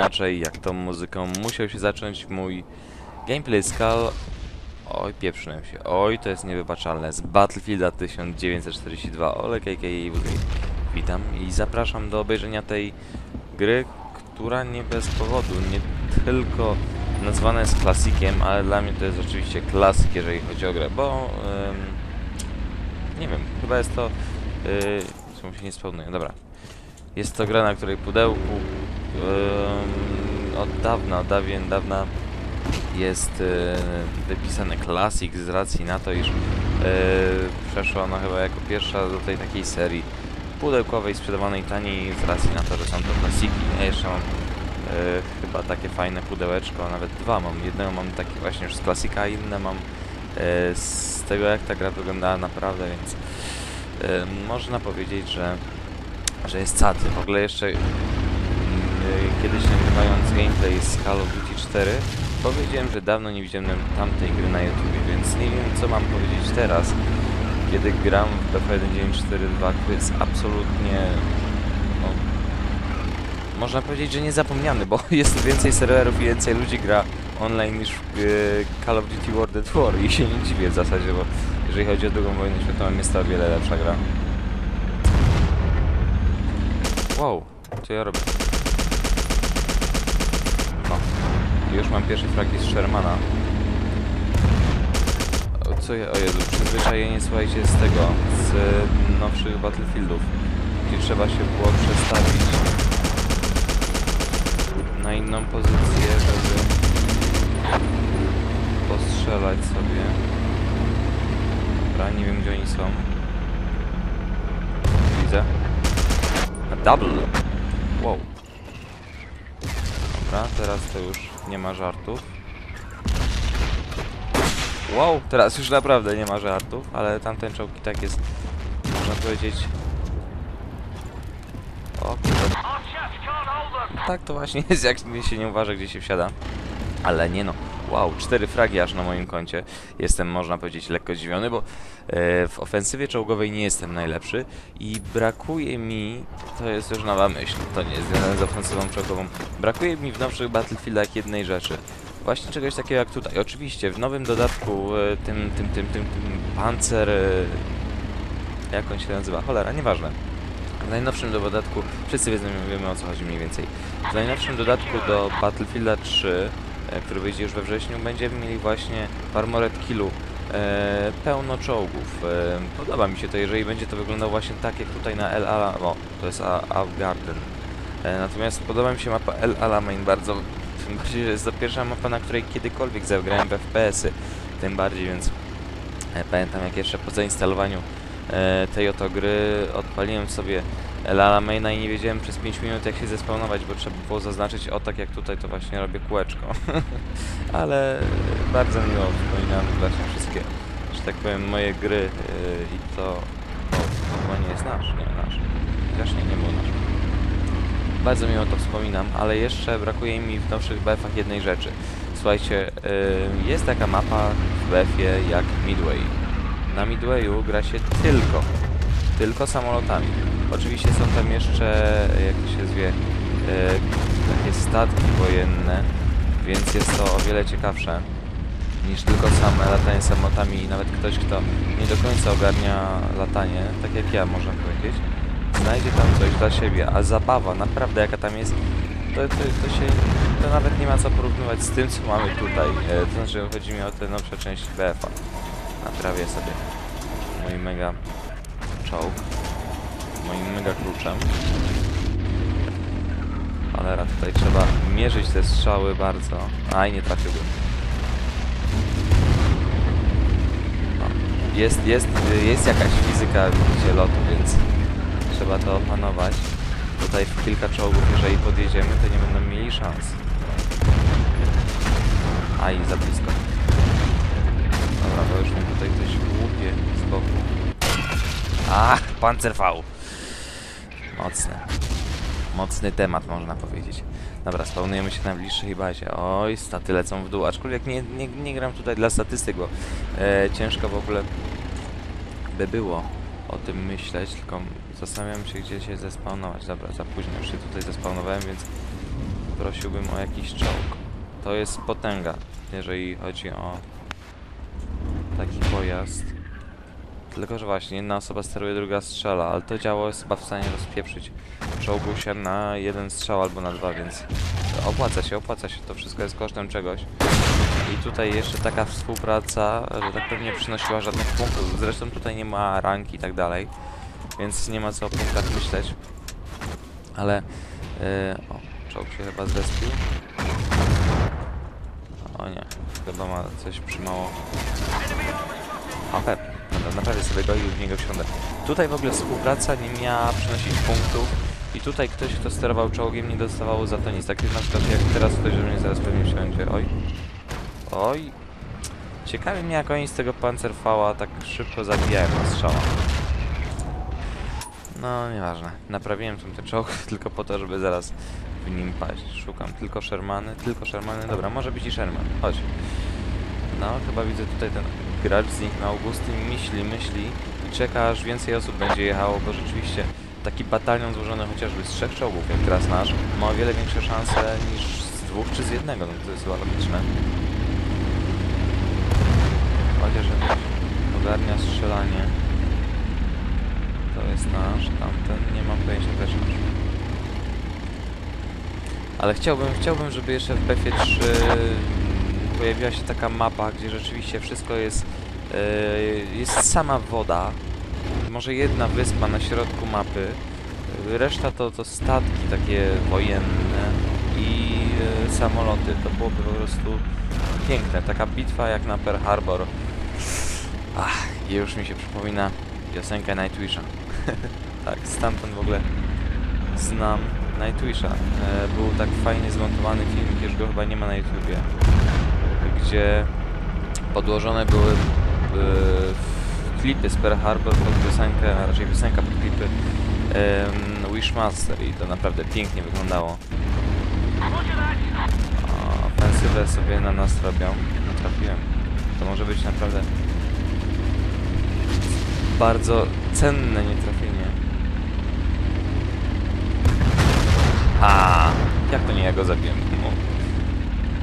inaczej jak tą muzyką musiał się zacząć mój gameplay Skull. Oj, pieprzyłem się. Oj, to jest niewybaczalne. Z Battlefielda 1942. Ole KK Witam i zapraszam do obejrzenia tej gry, która nie bez powodu, nie tylko nazwana jest klasikiem, ale dla mnie to jest oczywiście klasyk, jeżeli chodzi o grę, bo em, nie wiem, chyba jest to yy, czemu się nie spełnuje, dobra. Jest to gra, na której pudełku od dawna, od dawien dawna jest e, wypisane Classic z racji na to, iż e, przeszła ona chyba jako pierwsza do tej takiej serii pudełkowej sprzedawanej taniej z racji na to, że są to klasiki. Ja jeszcze mam e, chyba takie fajne pudełeczko, nawet dwa mam. Jednego mam takie właśnie już z klasika, a inne mam z tego jak ta gra wyglądała naprawdę, więc można powiedzieć, że, że jest cacy. W ogóle jeszcze kiedyś nagrywając gameplay z Call of Duty 4 powiedziałem, że dawno nie widziałem tamtej gry na YouTube, więc nie wiem co mam powiedzieć teraz, kiedy gram w BF1942, który jest absolutnie no, można powiedzieć, że niezapomniany, bo jest więcej serwerów i więcej ludzi gra online niż w e, Call of Duty World at War i się nie dziwię w zasadzie, bo jeżeli chodzi o II wojnę światową jest to o wiele lepsza gra. Wow, co ja robię? No, już mam pierwszy fragi z Shermana. O, Co ja, o Jezu, przyzwyczajenie, słuchajcie, z tego, z nowszych Battlefieldów, gdzie trzeba się było przestawić na inną pozycję, żeby postrzelać sobie. Dobra, nie wiem gdzie oni są. Widzę. A double! Wow. Dobra, teraz to już nie ma żartów. Wow, teraz już naprawdę nie ma żartów, ale tamten czołg i tak jest, można powiedzieć... O. Tak to właśnie jest, jak się nie uważa, gdzie się wsiada. Ale nie no, wow, cztery fragi aż na moim koncie. Jestem, można powiedzieć, lekko zdziwiony, bo e, w ofensywie czołgowej nie jestem najlepszy i brakuje mi, to jest już nowa myśl, to nie jest związane z ofensywą czołgową, brakuje mi w nowszych Battlefieldach jednej rzeczy. Właśnie czegoś takiego jak tutaj. Oczywiście w nowym dodatku, e, tym, tym, tym, tym, Panzer... E, jak on się nazywa? Cholera, nieważne. W najnowszym dodatku, wszyscy wiedzą, wiemy o co chodzi mniej więcej. W najnowszym dodatku do Battlefielda 3, e, który wyjdzie już we wrześniu, będziemy mieli właśnie w Armored Killu e, pełno czołgów. E, podoba mi się to, jeżeli będzie to wyglądało właśnie tak jak tutaj na El Ala, o, to jest A- Garden. E, natomiast podoba mi się mapa El Alamein bardzo, tym bardziej, że jest to pierwsza mapa, na której kiedykolwiek zagrałem w FPS-y. Tym bardziej, więc e, pamiętam jak jeszcze po zainstalowaniu e, tej oto gry odpaliłem sobie El Alameina i nie wiedziałem przez 5 minut jak się zespawnować, bo trzeba było zaznaczyć o tak jak tutaj to właśnie robię kółeczko. Ale bardzo miło wspominam właśnie wszystkie, że tak powiem, moje gry yy, i to no, chyba nie jest nasz, nie nasz. Chociaż nie, nie był nasz. Bardzo miło to wspominam, ale jeszcze brakuje mi w nowszych BF-ach jednej rzeczy. Słuchajcie, yy, jest taka mapa w BF-ie jak Midway. Na Midwayu gra się tylko, tylko samolotami. Oczywiście są tam jeszcze, jak się zwie, e, takie statki wojenne, więc jest to o wiele ciekawsze niż tylko same latanie samolotami i nawet ktoś, kto nie do końca ogarnia latanie, tak jak ja można powiedzieć, znajdzie tam coś dla siebie, a zabawa, naprawdę jaka tam jest, to, to, to się, to nawet nie ma co porównywać z tym, co mamy tutaj, e, to znaczy chodzi mi o te nowsze części BF-a. Naprawię sobie mój mega moim mega kluczem. Cholera, tutaj trzeba mierzyć te strzały bardzo. Aj, nie trafiłbym. No. Jest, jest, jest jakaś fizyka widzicie lotu, więc trzeba to opanować. Tutaj w kilka czołgów, jeżeli podjedziemy, to nie będą mieli szans. Aj, za blisko. Dobra, bo już mnie tutaj ktoś łupie z boku. Ach, Panzer V. Mocny. Mocny temat, można powiedzieć. Dobra, spełnujemy się na bliższej bazie. Oj, staty lecą w dół. Aczkolwiek nie, nie, nie gram tutaj dla statystyk, bo e, ciężko w ogóle by było o tym myśleć, tylko zastanawiam się, gdzie się zespawnować. Dobra, za późno już się tutaj zespawnowałem, więc prosiłbym o jakiś czołg. To jest potęga, jeżeli chodzi o taki pojazd. Tylko, że właśnie jedna osoba steruje, druga strzela, ale to działo jest chyba w stanie rozpieprzyć czołgu się na jeden strzał albo na dwa, więc opłaca się, opłaca się, to wszystko jest kosztem czegoś. I tutaj jeszcze taka współpraca, że tak pewnie przynosiła żadnych punktów. Zresztą tutaj nie ma ranki i tak dalej, więc nie ma co o punktach myśleć. Ale, yy, o, czołg się chyba zrespił. O nie, chyba ma coś przymało. A dobra, naprawię sobie go i w niego wsiądę. Tutaj w ogóle współpraca nie miała przynosić punktów i tutaj ktoś, kto sterował czołgiem nie dostawał za to nic. Tak na przykład jak teraz ktoś do mnie zaraz pewnie wsiądzie. Oj. Oj. Ciekawi mnie jak oni z tego pancerfała tak szybko zabijają na strzała. No, nieważne. Naprawiłem tu ten czołg tylko po to, żeby zaraz w nim paść. Szukam tylko Shermany, tylko Shermany. Dobra, może być i Sherman. Chodź. No, chyba widzę tutaj ten gracz zniknął. Augustyn myśli, myśli i czeka, aż więcej osób będzie jechało, bo rzeczywiście taki batalion złożony chociażby z trzech czołgów, jak teraz nasz, ma o wiele większe szanse niż z dwóch czy z jednego, no to jest chyba logiczne. Chociaż ogarnia strzelanie. To jest nasz, tamten, nie mam pojęcia też nasz. Ale chciałbym, chciałbym, żeby jeszcze w BF3 pojawiła się taka mapa, gdzie rzeczywiście wszystko jest, e, jest sama woda. Może jedna wyspa na środku mapy. E, Reszta to, to statki takie wojenne i e, samoloty. To byłoby po prostu piękne. Taka bitwa jak na Pearl Harbor. Ach, już mi się przypomina piosenka Nightwisha. tak, stamtąd w ogóle znam Nightwisha. Był tak fajnie zmontowany film, już go chyba nie ma na YouTubie, gdzie podłożone były e, klipy z Pearl Harbor pod piosenkę, a raczej piosenka pod klipy Wishmaster i to naprawdę pięknie wyglądało. O, ofensywę sobie na nas robią. No trafiłem. To może być naprawdę bardzo cenne nietrafienie. A, jak to nie ja go zabiłem? No.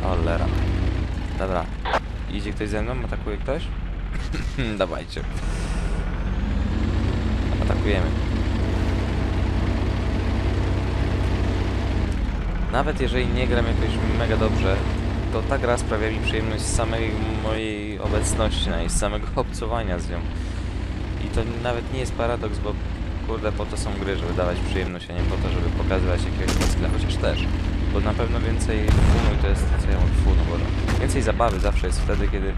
Cholera. Dobra. Idzie ktoś ze mną? Atakuje ktoś? Dawajcie. Atakujemy. Nawet jeżeli nie gram jakoś mega dobrze, to ta gra sprawia mi przyjemność z samej mojej obecności na niej, z samego obcowania z nią. I to nawet nie jest paradoks, bo kurde po to są gry, żeby dawać przyjemność, a nie po to, żeby pokazywać jakiegoś skilla, chociaż też. Bo na pewno więcej funu, to jest, co ja mówię, funu, bo więcej zabawy zawsze jest wtedy, kiedy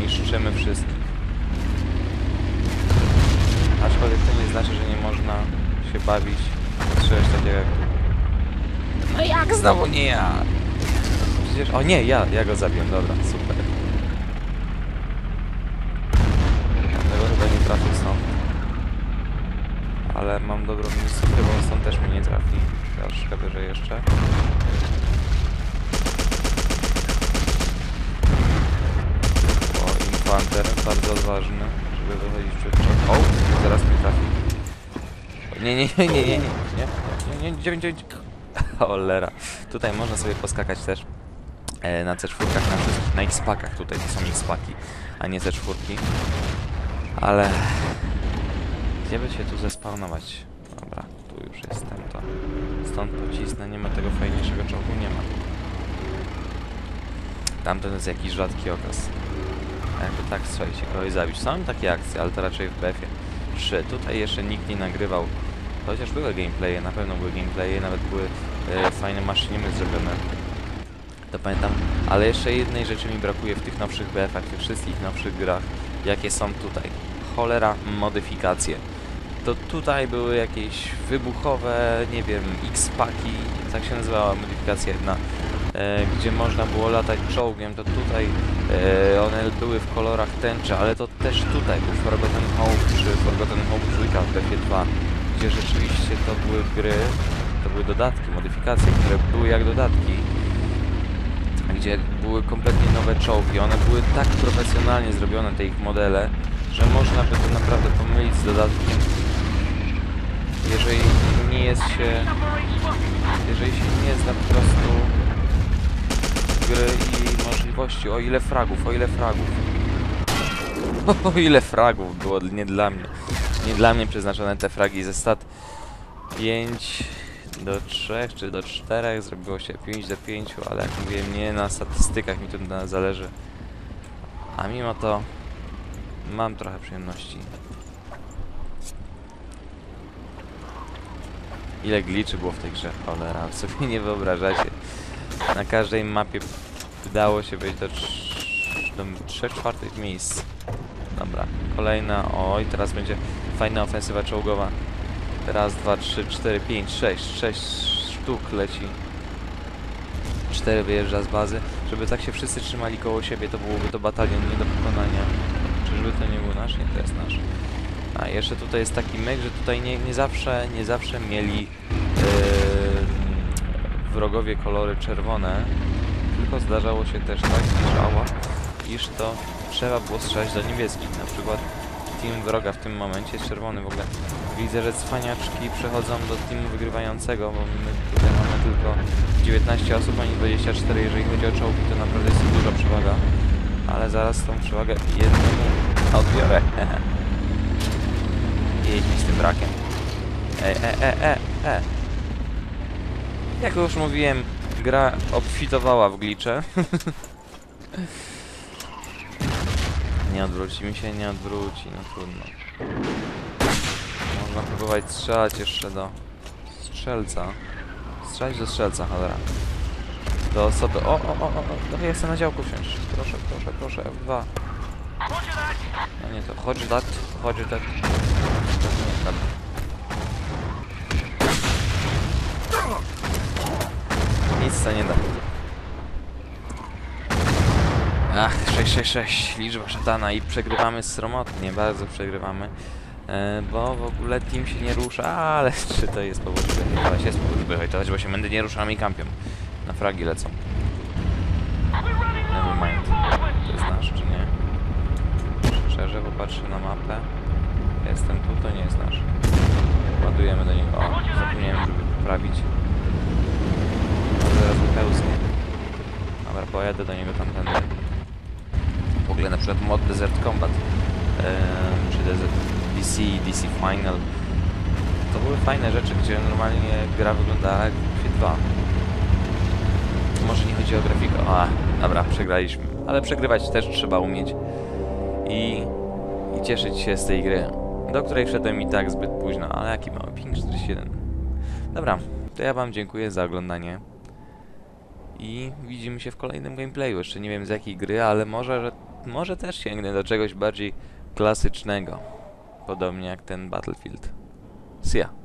niszczymy wszystko. Aczkolwiek to nie znaczy, że nie można się bawić, czegoś takiego jak... No jak znowu nie ja? Przecież... O nie, ja, ja go zabiłem, dobra, super. Tego chyba nie trafił stąd. Ale mam dobrą misję, on stąd też mnie nie trafi. Troszkę wyżej jeszcze. O, infanter, bardzo odważny, żeby wychodzić przed. O, zaraz mnie trafi. Nie, nie, nie, nie, nie, nie, nie, nie, nie, 9, 9. Cholera. Tutaj można sobie poskakać też e, na C4, na wszystkich, na X-pakach tutaj, to są X-paki, a nie C4. Ale... Gdzie by się tu zespawnować? Dobra, tu już jestem, to stąd pocisnę, nie ma tego fajniejszego czołgu, nie ma. Tamten jest jakiś rzadki okaz. A jakby tak, słuchajcie, kogoś zabić. Są takie akcje, ale to raczej w BF-ie. 3. Tutaj jeszcze nikt nie nagrywał. Chociaż były gameplaye, na pewno były gameplaye, nawet były e, fajne maszynimy zrobione. To pamiętam. Ale jeszcze jednej rzeczy mi brakuje w tych nowszych BF-ach, tych wszystkich nowszych grach, jakie są tutaj. Cholera, modyfikacje. To tutaj były jakieś wybuchowe, nie wiem, X-paki, tak się nazywała modyfikacja jedna, e, gdzie można było latać czołgiem, to tutaj e, one były w kolorach tęczy, ale to też tutaj był Forgotten Hope czy Forgotten Hope 2 w BF2, gdzie rzeczywiście to były gry, to były dodatki, modyfikacje, które były jak dodatki, gdzie były kompletnie nowe czołgi. One były tak profesjonalnie zrobione, te ich modele, że można by to naprawdę pomylić z dodatkiem. Jeżeli nie jest się... Jeżeli się nie zna po prostu gry i możliwości. O ile fragów, o ile fragów. O ile fragów było nie dla mnie. Nie dla mnie przeznaczone te fragi ze stat 5 do 3 czy do 4 zrobiło się 5 do 5, ale jak mówiłem, nie na statystykach mi to zależy. A mimo to mam trochę przyjemności. Ile gliczy było w tej grze, cholera, sobie nie wyobrażacie. Na każdej mapie udało się wejść do, do 3 czwartych miejsc. Dobra, kolejna, oj, teraz będzie fajna ofensywa czołgowa. Raz, dwa, trzy, cztery, pięć, sześć, sześć sztuk leci. Cztery wyjeżdża z bazy. Żeby tak się wszyscy trzymali koło siebie, to byłoby to batalion nie do pokonania. Czyżby to nie był nasz? Nie, to jest nasz. A jeszcze tutaj jest taki myk, że tutaj nie, nie zawsze, nie zawsze mieli yy, wrogowie kolory czerwone, tylko zdarzało się też tak, iż, ała, iż to trzeba było strzelać do niebieskich. Na przykład team wroga w tym momencie jest czerwony w ogóle. Widzę, że cwaniaczki przechodzą do teamu wygrywającego, bo my tutaj mamy tylko 19 osób, a nie 24. Jeżeli chodzi o czołgi, to naprawdę jest duża przewaga. Ale zaraz tą przewagę jednemu odbiorę. Jedź mi z tym brakiem. E, e, e, e, e. Jak już mówiłem, gra obfitowała w glicze. nie odwróci mi się, nie odwróci, no trudno. Można próbować strzelać jeszcze do strzelca. Strzelać do strzelca, cholera. Do osoby. O, o, o, o, o. Ja chcę na działku wsiąść. Proszę, proszę, proszę, F2. No nie to, chodź dat, chodź dat. To nie da. Ach, 666, liczba szatana i przegrywamy sromotnie, bardzo przegrywamy. E, bo w ogóle team się nie rusza, ale czy to jest powód, żeby hejtować? Jest powód, żeby hejtować, bo się mędy nie ruszamy i kampią. Na fragi lecą. Nevermind. To jest nasz, czy nie? Szczerze, popatrzę na mapę. Jestem tu, to nie jest nasz. Ładujemy do niego. O, zapomniałem, żeby poprawić. Zaraz wypełznie. Dobra, pojadę do niego tamtędy. W ogóle na przykład mod Desert Combat czy Desert DC, DC Final to były fajne rzeczy, gdzie normalnie gra wyglądała jak w FIFA 2. Może nie chodzi o grafikę. A, dobra, przegraliśmy. Ale przegrywać też trzeba umieć. I, I cieszyć się z tej gry, do której wszedłem i tak zbyt późno, ale jaki mały ping 41. Dobra, to ja wam dziękuję za oglądanie. I widzimy się w kolejnym gameplayu. Jeszcze nie wiem z jakiej gry, ale może, że, może też sięgnę do czegoś bardziej klasycznego. Podobnie jak ten Battlefield. See ya.